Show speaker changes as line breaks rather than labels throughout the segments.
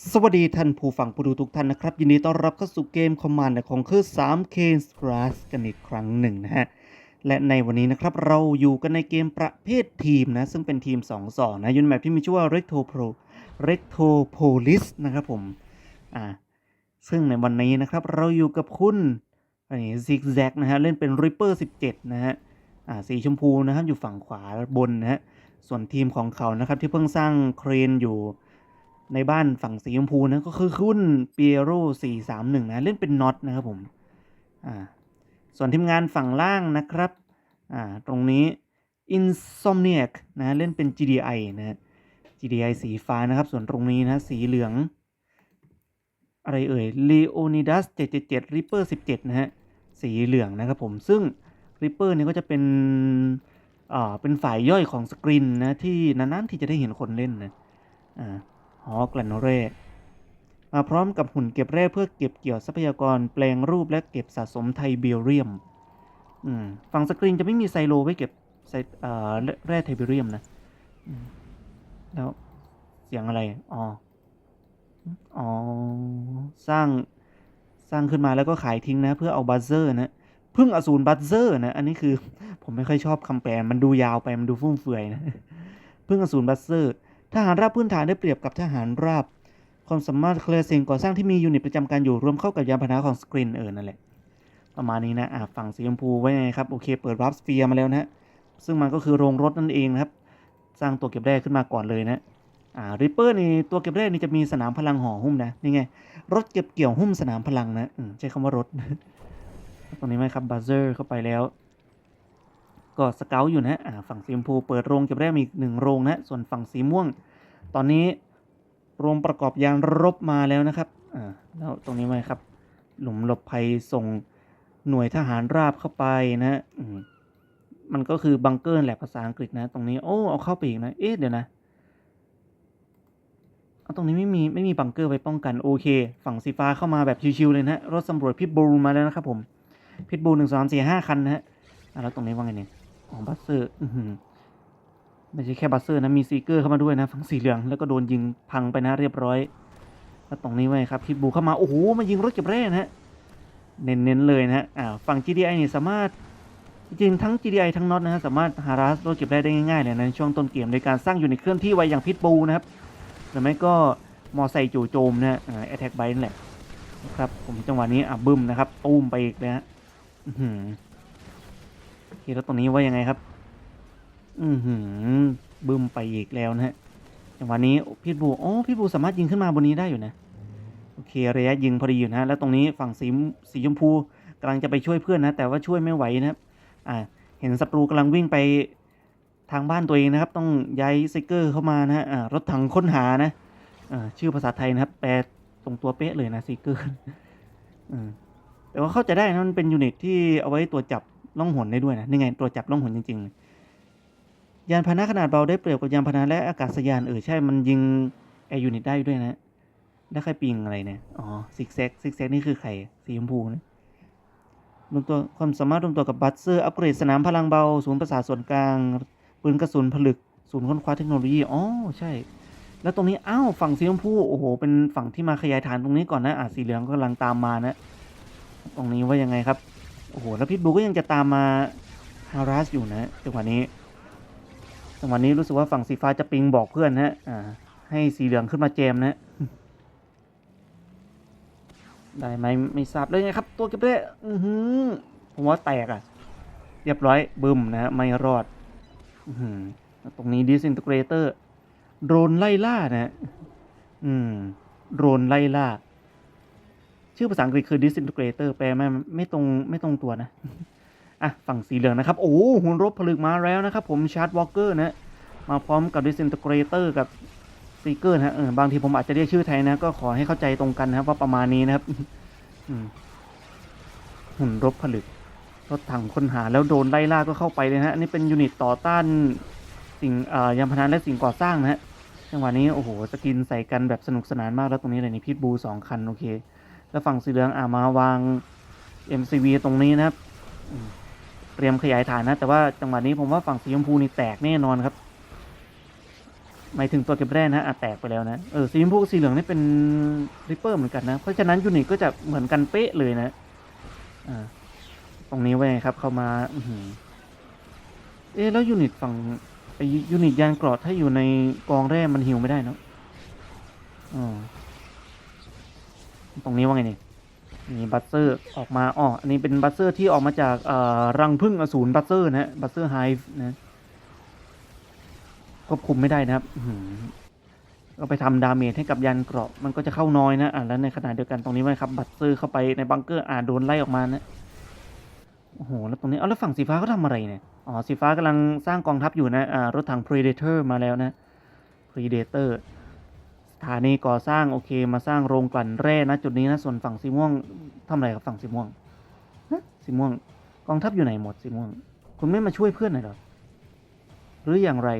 สวัสดีท่านผู้ฟังผู้ดูทุกท่านนะครับ ยินดีต้อนรับเข้าสู่เกมคอมมานด์ของคือ 3K s c r a s กันอีกครั้งหนึ่งนะฮะ และในวันนี้นะครับ เราอยู่กันในเกมประเภททีมนะ ซึ่งเป็นทีม 2 2 นะยุนแมปที่มีชื่อว่า Recto Pro Recto Police นะครับผม อ่า ซึ่งในวันนี้นะครับ เราอยู่กับคุณอันนี้ Zigzag นะฮะ เล่นเป็น Ripper 17 นะฮะ อ่า สีชมพูนะครับ อยู่ฝั่งขวาบนนะฮะ ส่วนทีมของเขานะครับที่เพิ่งสร้างเครนอยู่ ในบ้านฝั่งสีชมพูนะก็คือคุณเปียโร431นะเล่นเป็นน็อตนะครับผมอ่าส่วนทีมงานฝั่งล่างนะครับอ่าตรงนี้ Insomniac นะเล่นเป็น GDI นะ GDI สีฟ้านะครับ ส่วนตรงนี้นะสีเหลือง อะไรเอ่ย Leonidas 777 Reaper 17 นะฮะสีเหลืองนะครับผมซึ่ง Reaper เนี่ยก็จะเป็นอ่าเป็นฝ่ายย่อยของสกรีนนะที่นานๆที่จะได้เห็นคนเล่นนะอ่า หอกลันเร่มาพร้อมกับหุ่นเก็บแร่เพื่อเก็บเกี่ยวทรัพยากรแปลงรูปและเก็บสะสมไทเบเรียมฝั่งสกรีนจะไม่มีไซโลไว้เก็บไซเอ่อแร่ไทเบเรียมนะมแล้วเสียงอะไร อ๋อ อ๋อ สร้าง สร้างขึ้นมาแล้วก็ขายทิ้งนะ เพื่อเอาบัซเซอร์นะ พึ่งอสูรบัซเซอร์นะ อันนี้คือผมไม่ค่อยชอบคำแปล มันดูยาวไป มันดูฟุ่มเฟือยนะ พึ่งอสูรบัซเซอร์ ทหารราบพื้นฐานได้เปรียบกับทหารราบ ความสามารถเคลียร์สิ่งก่อสร้างที่มียูนิตประจำการอยู่รวมเข้ากับยานพาหนะของสกรีนเออนั่นแหละ ประมาณนี้นะอะฝั่งสีชมพูไว้ไงครับ โอเค เปิดรับสเฟียร์มาแล้วนะซึ่งมันก็คือโรงรถนั่นเองนะครับ สร้างตัวเก็บแร่ขึ้นมาก่อนเลยนะอ่าริปเปอร์นี่ตัวเก็บแร่นี่จะมีสนามพลังห่อหุ้มนะ นี่ไง รถเก็บเกี่ยวหุ้มสนามพลังนะใช้คำว่ารถ ตรงนี้ไหมครับบัซเซอร์เข้าไปแล้ว ก็สเกลอยู่นะฝั่งสีชมพูเปิดโรงเก็บแร่มีอีกหนึ่งโรงนะส่วนฝั่งสีม่วง ตอนนี้โรงประกอบยานรบมาแล้วนะครับอ่าแล้วตรงนี้ไหมครับ หลุมหลบภัยส่งหน่วยทหารราบเข้าไปนะอืมมันก็คือบังเกอร์แหละภาษาอังกฤษนะ ตรงนี้โอ้เอาเข้าไปอีกนะเอ๊ะเดี๋ยวนะเอาตรงนี้ไม่มีไม่มีบังเกอร์ไว้ป้องกันโอเค ฝั่งสีฟ้าเข้ามาแบบชิวๆเลยนะรถสำรวจพิทบูลมาแล้วนะครับผมพิทบูลหนึ่งสองสามสี่ห้าคันนะฮะแล้วตรงนี้ว่าไงเนี่ย ขอ๋อบัสเซอร์ไม่ใช่แค่บัสเซอร์นะ มีซีเกอร์เข้ามาด้วยนะ ฝั่งสีเหลือง แล้วก็โดนยิงพังไปนะเรียบร้อย แล้วตรงนี้ไว้ครับพิทบูเข้ามา โอ้โห มายิงรถเก็บแร่นะฮะ เน้นๆเลยนะฮะฝั่ง GDI นี่สามารถ จริงๆทั้ง GDI ทั้งน็อตนะฮะสามารถหารัสรถเก็บแร่ได้ง่ายๆเลยนะในช่วงต้นเกมโดยการสร้างอยู่ในเคลื่อนที่ไวอย่างพิทบูนะครับหรือไม่ก็มอไซค์จู่โจมนะฮะอ่า attack bike นั่นแหละนะครับผมจังหวะนี้อะบึ้มนะครับตูมไปอีกเลยฮะ เคแล้วตรงนี้ว่ายังไงครับ อือหือบึ้มไปอีกแล้วนะฮะจังหวะนี้พิทบูอ๋อพิทบูสามารถยิงขึ้นมาบนนี้ได้อยู่นะ โอเคระยะยิงพอดีอยู่นะ แล้วตรงนี้ฝั่งสีสีชมพูกำลังจะไปช่วยเพื่อนนะ แต่ว่าช่วยไม่ไหวนะครับ อ่า เห็นศัตรูกำลังวิ่งไปทางบ้านตัวเองนะครับ ต้องย้ายไซเกอร์เข้ามานะฮะรถถังค้นหานะอ่าชื่อภาษาไทยนะครับ แปลตรงตัวเป๊ะเลยนะไซเกอร์อืมแต่ว่าเข้าใจได้นะมันเป็นยูนิตที่เอาไว้ตัวจับ ล่องหนได้ด้วยนะนี่ไงตัวจับล่องหนจริงๆ ยานพาหนะขนาดเบาได้เปรียบกับยานพาหนะและอากาศยานเออใช่มันยิงแอร์ยูนิตได้ด้วยนะแล้วใครปิงอะไรเนี่ยอ๋อซิกแซกซิกแซกนี่คือใครสีชมพูนะรวมตัวความสามารถรวมตัวกับบัตเซอร์อัปเกรดสนามพลังเบาศูนย์ประสาทส่วนกลางปืนกระสุนผลึกศูนย์ค้นคว้าเทคโนโลยีอ๋อใช่ แล้วตรงนี้อ้าวฝั่งสีชมพูโอ้โหเป็นฝั่งที่มาขยายฐานตรงนี้ก่อนนะอะสีเหลืองก็กำลังตามมานะ ตรงนี้ว่ายังไงครับ โอ้โห แล้วพิทบูก็ยังจะตามมาฮารัสอยู่นะจังหวะนี้จังหวะนี้รู้สึกว่าฝั่งสีฟ้าจะปิงบอกเพื่อนนะอ่าให้สีเหลืองขึ้นมาเจมนะได้ไหมไม่ทราบเลยไงครับ ตัวเก็บได้อือหือผมว่าแตกอะ เรียบร้อยบึมนะฮะไม่รอด อือหือตรงนี้ดิสอิน t เกรเตอร์โดรนไล่ล่านะฮะอืมโดรนไล่ล่า ชื่อภาษาอังกฤษคือ disintegrator แปลไม่ไม่ตรงไม่ตรงตัวนะ อะ ฝั่งสีเหลืองนะครับ โอ้หุ่นรบผลึกมาแล้วนะครับผมชาร์ดวอลเกอร์นะ มาพร้อมกับ disintegrator กับซีเกอร์นะเออบางทีผมอาจจะเรียกชื่อไทยนะ ก็ขอให้เข้าใจตรงกันนะครับว่าประมาณนี้นะครับหุ่นรบผลึกรถถังค้นหาแล้วโดนไล่ล่าก็เข้าไปเลยนะฮะอันนี้เป็นยูนิตต่อต้านสิ่งอ่อยานพาหนะและสิ่งก่อสร้างนะฮะจังหวะนี้โอ้โหสกินใส่กันแบบสนุกสนานมากแล้วตรงนี้เลยนี่พิทบูสองคันโอเค แล้วฝั่งสีเหลืองอ่ามาวาง MCV ตรงนี้นะครับ เตรียมขยายฐานนะ แต่ว่าจังหวะนี้ผมว่าฝั่งสีชมพูนี่แตกแน่นอนครับหมายถึงตัวเก็บแร่นะอะแตกไปแล้วนะ เออสีชมพูสีเหลืองนี่เป็นริปเปอร์เหมือนกันนะ เพราะฉะนั้นยูนิตก็จะเหมือนกันเป๊ะเลยนะ อ่า ตรงนี้ไว้ครับ เข้ามา อือหือเอ๊ะแล้วยูนิตฝั่งไอยูนิตยานกรอดถ้าอยู่ในกองแร่มันฮิวไม่ได้เนอะอ๋อ ตรงนี้ว่าไงนี่นี่บัตเซอร์ออกมาอ๋ออันนี้เป็นบัตเซอร์ที่ออกมาจากรังพึ่งอสูรบัตเซอร์นะฮะบัตเซอร์ไฮฟ์นะควบคุมไม่ได้นะครับก็ไปทำดาเมจให้กับยันเกราะมันก็จะเข้าน้อยนะอะแล้วในขณะเดียวกันตรงนี้ไว้ครับ บัตเซอร์เข้าไปในบังเกอร์อ่าโดนไล่ออกมานะโอ้โหแล้วตรงนี้เอาแล้วฝั่งสีฟ้าเขาทำอะไรเนี่ยอ๋อสีฟ้ากำลังสร้างกองทัพอยู่นะอ่ารถถัง Predator มาแล้วนะ Predator สถานีก่อสร้างโอเค มาสร้างโรงกลั่นแร่นะจุดนี้นะส่วนฝั่งสีม่วงทำอะไรกับฝั่งสีม่วงฮะสีม่วง กองทัพอยู่ไหนหมดสีม่วง คุณไม่มาช่วยเพื่อนหน่อยเหรอหรืออย่างไร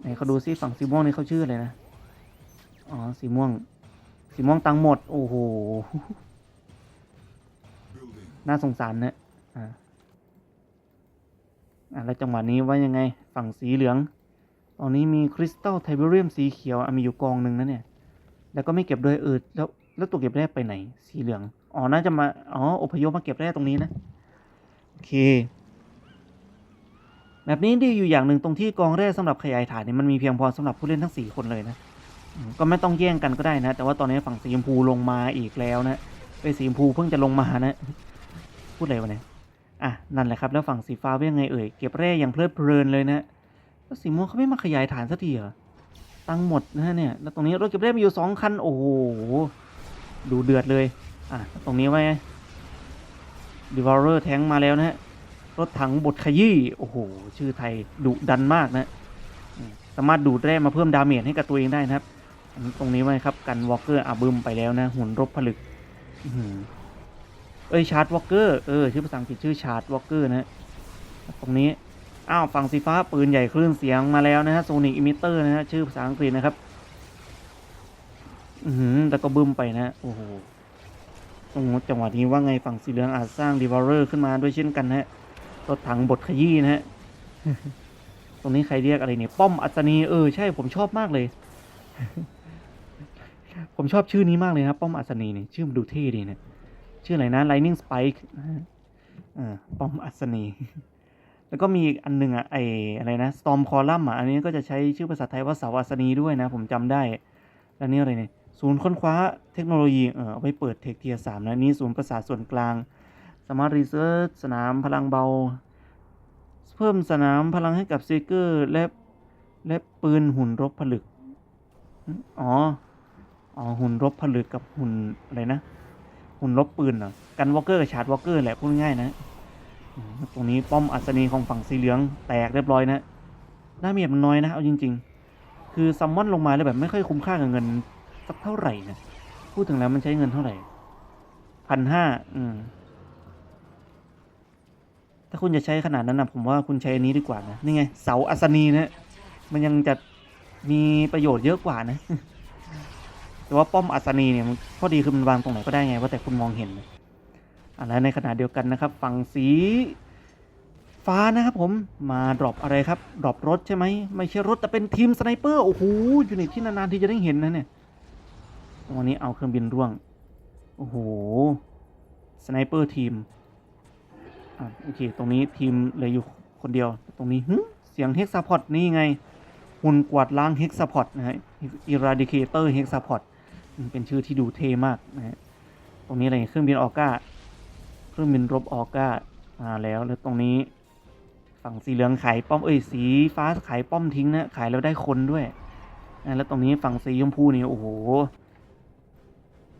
ไหนเขาดูซิฝั่งสีม่วงนี่เขาชื่ออะไรนะอ๋อสีม่วง สีม่วงตังค์หมด โอ้โหน่าสงสารนะอ่าอะแล้วจังหวะนี้ว่ายังไง ฝั่งสีเหลือง ตอนนี้มีคริสตัลไทเบเรียมสีเขียวมีอยู่กองหนึ่งนะเนี่ย แล้วก็ไม่เก็บโดยเออแล้วแล้วตัวเก็บแร่ไปไหน สีเหลือง อ๋อ น่าจะมา อ๋อ อพยพมาเก็บแร่ตรงนี้นะ โอเค แบบนี้ดีอยู่อย่างหนึ่งตรงที่กองแร่สำหรับขยายฐานเนี่ยมันมีเพียงพอสำหรับผู้เล่นทั้งสี่คนเลยนะ ก็ไม่ต้องแย่งกันก็ได้นะ แต่ว่าตอนนี้ฝั่งสีชมพูลงมาอีกแล้วนะ ไปสีชมพูเพิ่งจะลงมานะ พูดอะไรวะเนี่ย อะ นั่นแหละครับ แล้วฝั่งสีฟ้าเป็นยังไงเอ่ย เก็บแร่อย่างเพลิดเพลินเลยนะ แล้วสีม่วงเขาไม่มาขยายฐานสักทีเหรอตังหมดนะฮะเนี่ยแล้วตรงนี้รถเก็บแร่มีอยู่สองคันโอ้โหดูเดือดเลยอะตรงนี้ไว้ดีวอลเลอร์แทงมาแล้วนะฮะรถถังบดขยี้โอ้โหชื่อไทยดุดันมากนะสามารถดูดแร่มาเพิ่มดาเมจให้กับตัวเองได้นะครับตรงนี้ไว้ครับกันวอลเกอร์อาบึมไปแล้วนะหุ่นรบผลึกเอ้ยชาร์ดวอลเกอร์เออชื่อภาษาอังกฤษชื่อชาร์ดวอลเกอร์นะตรงนี้ อ้าวฝั่งสีฟ้าปืนใหญ่คลื่นเสียงมาแล้วนะฮะโซนิกอิมิเตอร์นะฮะชื่อภาษาอังกฤษนะครับ อือหือแล้วก็บึ้มไปนะโอ้โหโอ้โหจังหวะนี้ว่าไงฝั่งสีเหลืองอาจสร้างดีวอลเลอร์ขึ้นมาด้วยเช่นกันนะฮะรถถังบดขยี้นะฮะตรงนี้ใครเรียกอะไรเนี่ยป้อมอัศนีเออใช่ผมชอบมากเลย ผมชอบชื่อนี้มากเลยนะป้อมอัศนีเนี่ยชื่อมันดูเท่ดีเนี่ยชื่ออะไรนะ Lightning Spike อ่าป้อมอัศนี แล้วก็มีอีกอันหนึ่งอะไออะไรนะ Storm Column อะอันนี้ก็จะใช้ชื่อภาษาไทยว่าเสาอัศนีด้วยนะ ผมจำได้ แล้วนี่อะไรเนี่ยศูนย์ค้นคว้าเทคโนโลยีเออเอาไว้เปิดเทคเทียสามนะนี่ศูนย์ประสาทส่วนกลาง สมาร์ทรีเซิร์ชสนามพลังเบา เพิ่มสนามพลังให้กับซีเกอร์และและปืนหุ่นรบผลึก อ๋อ อ๋อ หุ่นรบผลึกกับหุ่นอะไรนะ หุ่นลบปืนเหรอ กันวอลเกอร์กับชาร์ดวอลเกอร์แหละพูดง่ายนะ ตรงนี้ป้อมอัศนีของฝั่งสีเหลืองแตกเรียบร้อยนะดาเมจมันน้อยนะเอาจริง ๆ คือซัมมอนลงมาแล้วแบบไม่ค่อยคุ้มค่ากับเงินสักเท่าไหร่นะพูดถึงแล้วมันใช้เงินเท่าไหร่พันห้าอืมถ้าคุณจะใช้ขนาดนั้นนะผมว่าคุณใช้อันนี้ดีกว่านะนี่ไงเสาอัศนีนะมันยังจะมีประโยชน์เยอะกว่านะ แต่ว่าป้อมอัศนีเนี่ยข้อดีคือมันวางตรงไหนก็ได้ไงว่าแต่คุณมองเห็นนะ แล้วในขณะเดียวกันนะครับ ฝั่งสีฟ้านะครับผมมาดรอปอะไรครับดรอปรถใช่ไหมไม่ใช่รถแต่เป็นทีมสไนเปอร์โอ้โหอยู่ในที่นานๆที่จะได้เห็นนะเนี่ยวันนี้เอาเครื่องบินร่วงโอ้โหสไนเปอร์ทีมอะโอเคตรงนี้ทีมเหลืออยู่คนเดียว ตรงนี้หึเสียงเฮกซาพอดนี่ไงหุ่นกวาดล้างเฮกซาพอดนะฮะอิราดิเคเตอร์เฮกซาพอดเป็นชื่อที่ดูเท่มากนะฮะตรงนี้อะไรเครื่องบินออก้า เครื่องบินรบออก้ามาแล้วแล้วตรงนี้ ฝั่งสีเหลืองขายป้อมเอ้ยสีฟ้าขายป้อมทิ้งนะขายแล้วได้คนด้วยนะแล้วตรงนี้ฝั่งสีชมพูนี่โอ้โห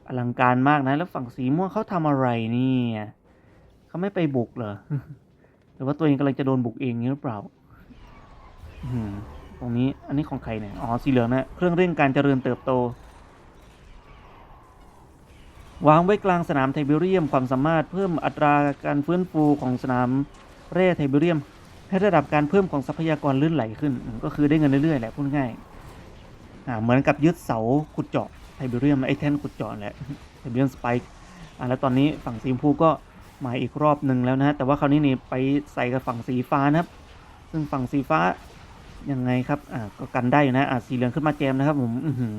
อลังการมากนะ แล้วฝั่งสีม่วงเขาทำอะไรเนี่ยเขาไม่ไปบุกเหรอหรือว่าตัวเองกำลังจะโดนบุกเองหรือเปล่าอืมตรงนี้อันนี้ของใครเนี่ยอ๋อสีเหลืองนะเครื่องเร่งการเจริญเติบโต วางไว้กลางสนามไทเบเรียมความสามารถเพิ่มอัตราการฟื้นฟูของสนามแร่ไทเบเรียม ให้ระดับการเพิ่มของทรัพยากรลื่นไหลขึ้น ก็คือได้เงินเรื่อยๆแหละพูดง่ายเหมือนกับยึดเสาขุดเจาะไทเบเรียมไอแท่นขุดเจาะแหละไทเบเรียมสไปค์แล้วตอนนี้ฝั่งสีชมพูก็มาอีกรอบหนึ่งแล้วนะ แต่ว่าคราวนี้นี่ไปใส่กับฝั่งสีฟ้านะครับ ซึ่งฝั่งสีฟ้ายังไงครับอ่าก็กันได้อยู่นะอ่าสีเหลืองขึ้นมาแจมนะครับผมอือหือ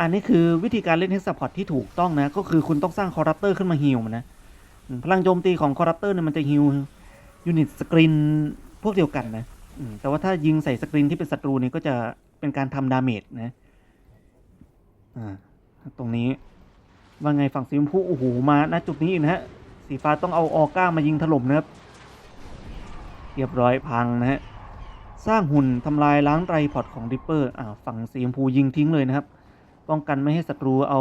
อันนี้คือวิธีการเล่นเฮกซัพพอร์ตที่ถูกต้องนะ ก็คือคุณต้องสร้างคอรัปเตอร์ขึ้นมาฮิวมันนะ พลังโจมตีของคอรัปเตอร์เนี่ยมันจะฮิวยูนิตสกรีนพวกเดียวกันนะ แต่ว่าถ้ายิงใส่สกรีนที่เป็นศัตรูเนี่ยก็จะเป็นการทำดาเมจนะ อ่า ตรงนี้ว่าไงฝั่งสีชมพูโอ้โหมาณจุดนี้อีกนะฮะ สีฟ้าต้องเอาออก้ามายิงถล่มนะครับ เรียบร้อยพังนะฮะ สร้างหุ่นทำลายล้างไตรพอร์ตของริปเปอร์ อ่าฝั่งสีชมพูยิงทิ้งเลยนะครับ ป้องกันไม่ให้ศัตรูเอา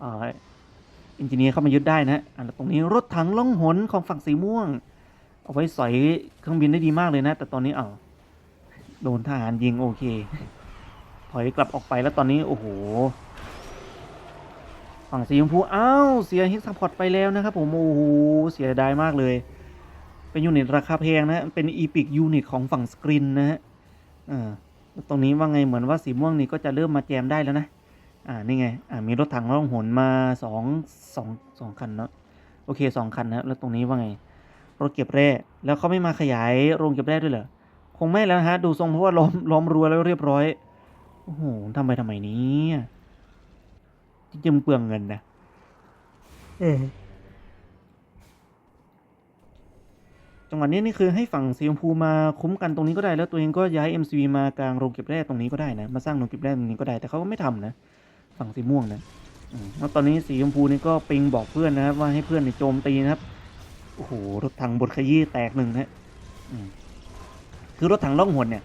เอินจิเนียร์เข้ามายึดได้นะฮะอ่าแล้วตรงนี้รถถังล่องหนของฝั่งสีม่วง เอาไว้สอยเครื่องบินได้ดีมากเลยนะ แต่ตอนนี้เอาโดนทหารยิงโอเค ถอยกลับออกไปแล้วตอนนี้โอ้โห ฝั่งสีชมพูอ้าวเสียฮิกซัพพอร์ตไปแล้วนะครับผมโอ้โหเสียดายมากเลย เป็นยูนิตราคาแพงนะ เป็นอีพิกยูนิตของฝั่งสกรีนนะฮะอ่าตรงนี้ว่าไงเหมือนว่าสีม่วงนี่ก็จะเริ่มมาแจมได้แล้วนะ อ่านี่ไง อ่ามีรถถังล่องหนมาสองสองสองคันเนาะโอเคสองคันนะแล้วตรงนี้ว่าไงรถเก็บแร่แล้วเขาไม่มาขยายโรงเก็บแร่ด้วยเหรอคงไม่แล้วนะฮะ ดูทรงเพราะว่าล้อมล้อมรั้วแล้วเรียบร้อยโอ้โหทำไปทำไมเนี้จริงๆมันเปลืองเงินนะเออจังหวะนี้นี่คือให้ฝั่งสีชมพูมาคุ้มกันตรงนี้ก็ได้แล้วตัวเองก็ย้าย MCV มากลางโรงเก็บแร่ตรงนี้ก็ได้นะ มาสร้างโรงเก็บแร่ตรงนี้ก็ได้แต่เขาก็ไม่ทำนะ ฝั่งสีม่วงนะแล้วตอนนี้สีชมพูนี่ก็ปิงบอกเพื่อนนะครับ ว่าให้เพื่อนในโจมตีนะครับ โอ้โห รถถังบดขยี้แตกหนึ่งนะคือรถถังล่องหนเนี่ย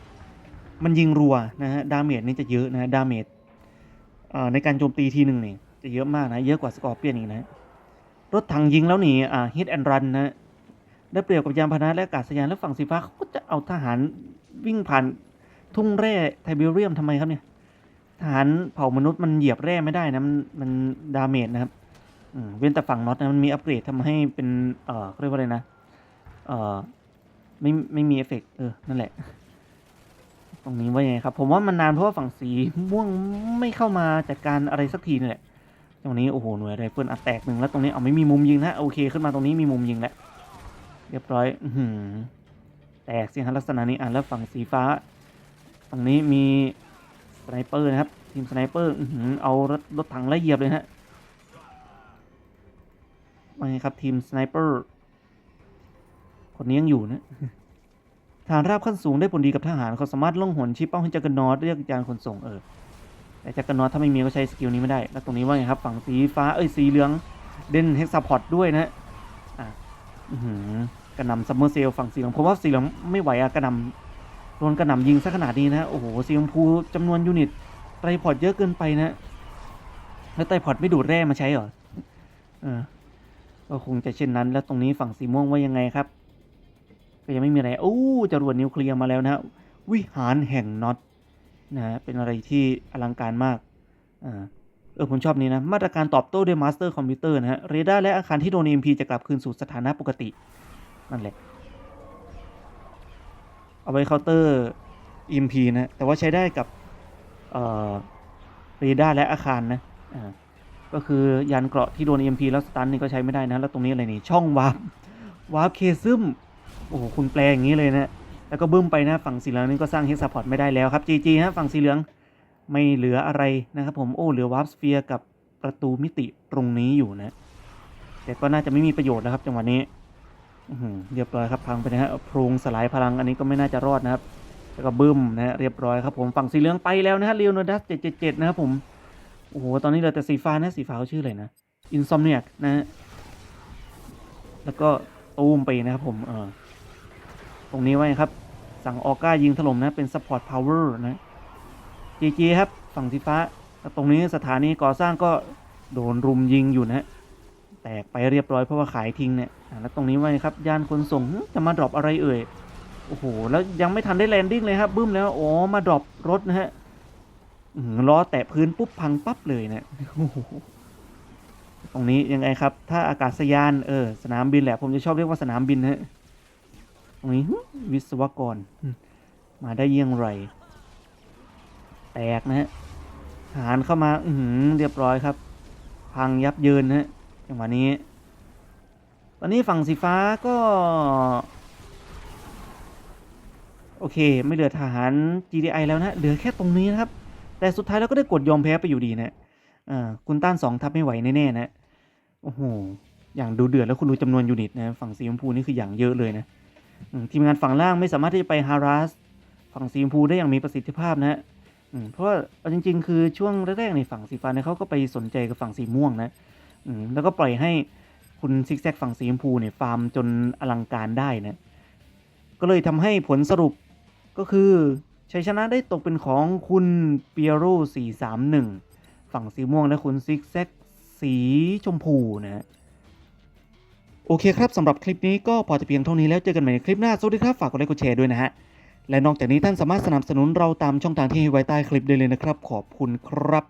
มันยิงรัวนะฮะ ดาเมจนี่จะเยอะนะฮะ ดาเมจในการโจมตีทีหนึ่งนี่จะเยอะมากนะ เยอะกว่าสกอร์เปียนอีกนะ รถถังยิงแล้วหนีอ่าฮิตแอนด์รันนะได้เปรียบกับยานพาหนะและอากาศยานแล้วฝั่งสีฟ้าเขาก็จะเอาทหารวิ่งผ่านทุ่งแร่ไทเบเรียมทำไมครับเนี่ย ทหารเผ่ามนุษย์มันเหยียบแร่ไม่ได้นะมันมันดาเมจนะครับเว้นแต่ฝั่งน็อตนะมันมีอัปเกรดทำให้เป็นเอ่อเขาเรียกว่าอะไรนะเอ่อไม่ไม่มีเอฟเฟกต์เออนั่นแหละ ตรงนี้ว่ายังไงครับ ผมว่ามันนานเพราะว่าฝั่งสีม่วงไม่เข้ามาจัดการอะไรสักทีนี่แหละ ตรงนี้โอ้โหหน่วยไรเฟิลอัดแตกหนึ่งแล้วตรงนี้เอาไม่มีมุมยิงนะโอเคขึ้นมาตรงนี้มีมุมยิงแล้วเรียบร้อยอือหือแตกสิฮะลักษณะนี้อ่านแล้วฝั่งสีฟ้า ฝั่งนี้มี สไนเปอร์นะครับทีมสไนเปอร์เอารถรถถังไล่เหยียบเลยฮะมาไงครับทีมสไนเปอร์คนนี้ยังอยู่นะฐานราบขั้นสูงได้ผลดีกับทหารเขาสามารถล่องหนชี้เป้าให้จักรนอตเรียกยานขนส่งเออแต่จักรนอตถ้าไม่มีก็ใช้สกิลนี้ไม่ได้ แล้วตรงนี้ว่าไงครับ ฝั่งสีฟ้าเอ้ยสีเหลืองเด่นเฮกซัพพอร์ตด้วยนะอะอือหือกระนำซัมเมอร์เซลฝั่งสีเหลืองผมว่าสีเหลืองไม่ไหวอะกระนำ โดนกระหน่ำยิงซะขนาดนี้นะ โอ้โหสีชมพูจำนวนยูนิตไตรพอร์ตเยอะเกินไปนะ แล้วไตรพอร์ตไม่ดูดแร่มาใช้เหรอเออก็คงจะเช่นนั้น แล้วตรงนี้ฝั่งสีม่วงว่ายังไงครับ ก็ยังไม่มีอะไร โอ้จรวดนิวเคลียร์มาแล้วนะฮะวิหารแห่งน็อตนะฮะเป็นอะไรที่อลังการมากอ่าเออผมชอบนี้นะ มาตรการตอบโต้ด้วยมาสเตอร์คอมพิวเตอร์นะฮะ เรดาร์และอาคารที่โดน EMP จะกลับคืนสู่สถานะปกติ นั่นแหละ เอาไว้เคาน์เตอร์ EMP นะ แต่ว่าใช้ได้กับเรดาร์และอาคารนะก็คือยานเกราะที่โดน EMP แล้วสตันนี่ก็ใช้ไม่ได้นะ แล้วตรงนี้อะไรนี่ ช่องวาร์ปวาร์ปเคซึมโอ้โห คุณแปลอย่างนี้เลยนะ แล้วก็บึ้มไปนะ ฝั่งสีเหลืองนี่ก็สร้างเฮกซัพพอร์ตไม่ได้แล้วครับ GG ฮะฝั่งสีเหลืองไม่เหลืออะไรนะครับผมโอ้เหลือวาร์ปสเฟียร์กับประตูมิติตรงนี้อยู่นะ แต่ก็น่าจะไม่มีประโยชน์นะครับจังหวะนี้ เรียบร้อยครับพังไปนะฮะพรงสลายพลังอันนี้ก็ไม่น่าจะรอดนะครับ แล้วก็บึ้มนะฮะเรียบร้อยครับผมฝั่งสีเหลืองไปแล้วนะฮะเรียวโนดัสเจ็ดเจ็ดเจ็ดนะครับผมโอ้โหตอนนี้เหลือแต่สีฟ้านะสีฟ้าชื่ออะไรนะอินซอมเนียกนะฮะแล้วก็ตูมไปนะครับผมเออตรงนี้ไว้ครับ สั่งออก้ายิงถล่มนะเป็นซัพพอร์ตพาวเวอร์นะจีจีครับ ฝั่งสีฟ้าแล้วตรงนี้สถานีก่อสร้างก็โดนรุมยิงอยู่นะฮะ ตกไปเรียบร้อยเพราะว่าขายทิ้งเนี่ยแล้วตรงนี้ไว้ครับยานขนส่งจะมาดรอปอะไรเอ่ยโอ้โหแล้วยังไม่ทันได้แลนดิ้งเลยครับบึ้มแล้วอ๋อมาดรอปรถนะฮะล้อแตะพื้นปุ๊บพังปั๊บเลยนะโอ้โหตรงนี้ยังไงครับ ถ้าอากาศยานเออสนามบินแหละผมจะชอบเรียกว่าสนามบินนะฮะตรงนี้วิศวกรมาได้เยี่ยงไร แตกนะฮะทหารเข้ามา อืเรียบร้อยครับ พังยับเยินนะฮะ จังหวะนี้ ตอนนี้ฝั่งสีฟ้าก็ โอเค ไม่เหลือทหาร GDI แล้วนะเหลือแค่ตรงนี้นะครับ แต่สุดท้ายเราก็ได้กดยอมแพ้ไปอยู่ดีนะอ่าคุณต้านสองทับไม่ไหวแน่ๆนะโอ้โหอย่างดูเดือดแล้วคุณดูจำนวนยูนิตนะฝั่งสีชมพูนี่คืออย่างเยอะเลยนะทีมงานฝั่งล่างไม่สามารถที่จะไปฮาราสฝั่งสีชมพูได้อย่างมีประสิทธิภาพนะเพราะว่าจริง ๆ คือช่วงแรกๆในฝั่งสีฟ้าเนี่ยเขาก็ไปสนใจกับฝั่งสีม่วงนะ แล้วก็ปล่อยให้คุณซิกแซกฝั่งสีชมพูเนี่ยฟาร์มจนอลังการได้นะก็เลยทำให้ผลสรุปก็คือชัยชนะได้ตกเป็นของคุณเปียโร่431 ฝั่งสีม่วงและคุณซิกแซกสีชมพูนะโอเคครับสำหรับคลิปนี้ก็พอจะเพียงเท่านี้แล้วเจอกันใหม่ในคลิปหน้า สวัสดีครับ ฝากกดไลค์กดแชร์ด้วยนะฮะ และนอกจากนี้ท่านสามารถสนับสนุนเราตามช่องทางที่ให้ไว้ใต้คลิปได้เลยนะครับ ขอบคุณครับ